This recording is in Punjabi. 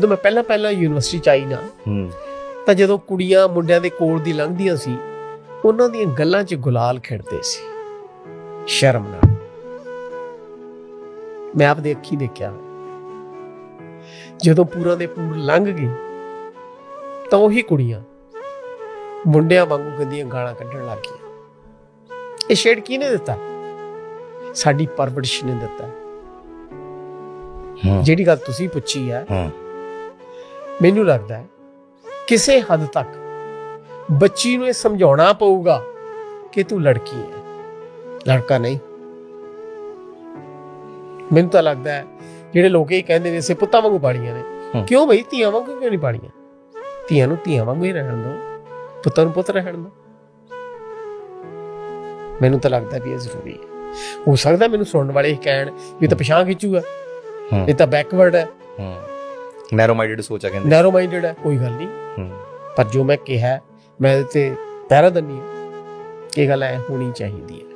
ਜਦੋਂ ਮੈਂ ਪਹਿਲਾਂ ਪਹਿਲਾਂ ਯੂਨੀਵਰਸਿਟੀ ਚ ਆਈ ਨਾ ਹੂੰ। ਤਾਂ ਜਦੋਂ ਕੁੜੀਆਂ ਮੁੰਡਿਆਂ ਦੇ ਕੋਲ ਦੀ ਲੰਘਦੀਆਂ ਸੀ ਉਹਨਾਂ ਦੀਆਂ ਗੱਲਾਂ 'ਚ ਗੁਲਾਲ ਖਿੜਦੇ ਸੀ। ਸ਼ਰਮ ਨਾਲ। ਮੈਂ ਆਪ ਦੇ ਅੱਖੀ ਦੇਖਿਆ। ਜਦੋਂ ਪੂਰਾ ਦੇ ਪੂਰ ਲੰਘ ਗਏ ਤਾਂ ਉਹੀ ਕੁੜੀਆਂ ਮੁੰਡਿਆਂ ਵਾਂਗੂ ਗੰਦੀਆਂ ਗਾਲਾਂ ਕੱਢਣ ਲੱਗ ਗਈਆਂ। ਇਹ ਸ਼ੇਡ ਕਿਹਨੇ ਦਿੱਤਾ? ਸਾਡੀ ਪਰਵਰਿਸ਼ ਨੇ ਦਿੱਤਾ। ਜਿਹੜੀ ਗੱਲ ਤੁਸੀਂ ਪੁੱਛੀ ਹੈ ਹੂੰ। ਮੈਨੂੰ ਲੱਗਦਾ ਹੈ ਕਿਸੇ ਹੱਦ ਤੱਕ ਬੱਚੀ ਨੂੰ ਇਹ ਸਮਝਾਉਣਾ ਪਊਗਾ ਕਿ ਤੂੰ ਲੜਕੀ ਹੈ। ਲੜਕਾ ਨਹੀਂ। ਮੈਨੂੰ ਤਾਂ ਲੱਗਦਾ ਹੈ ਜਿਹੜੇ ਲੋਕ ਇਹ ਕਹਿੰਦੇ ਨੇ ਇਸੇ ਪੁੱਤਾਂ ਵਾਂਗੂ ਪਾਲੀਆਂ ਨੇ। ਕਿਉਂ ਬਈ? ਧੀਆਂ ਵਾਂਗੂ ਕਿਉਂ ਨਹੀਂ ਪਾਲੀਆਂ? ਧੀਆਂ ਨੂੰ ਧੀਆਂ ਵਾਂਗੂ ਹੀ ਰਹਿਣ ਦਿਓ। ਪੁੱਤਾਂ ਨੂੰ ਪੁੱਤ ਰਹਿਣ ਦਿਓ। ਮੈਨੂੰ ਤਾਂ ਲੱਗਦਾ ਵੀ ਇਹ ਜ਼ਰੂਰੀ ਹੈ। ਹੋ ਸਕਦਾ ਮੈਨੂੰ ਸੁਣਨ ਵਾਲੇ ਇਹ ਕਹਿਣ ਵੀ ਤਾਂ ਪਛਾਣ ਖਿੱਚੂਗਾ। ਇਹ ਤਾਂ ਬੈਕਵਰਡ ਹੈ। ਹੂੰ। ਨੈਰੋ ਮਾਈਂਡਡ ਸੋਚ ਆ ਕਹਿੰਦੇ ਨੈਰੋ ਮਾਈਂਡਡ ਹੈ ਕੋਈ ਗੱਲ ਨਹੀਂ। ਪਰ ਜੋ ਮੈਂ ਕਿਹਾ ਮੈਂ ਤੇ ਪਹਿਰਾ ਦੰਨੀ ਹੈ ਇਹ ਗੱਲ ਐ ਹੋਣੀ ਚਾਹੀਦੀ ਹੈ।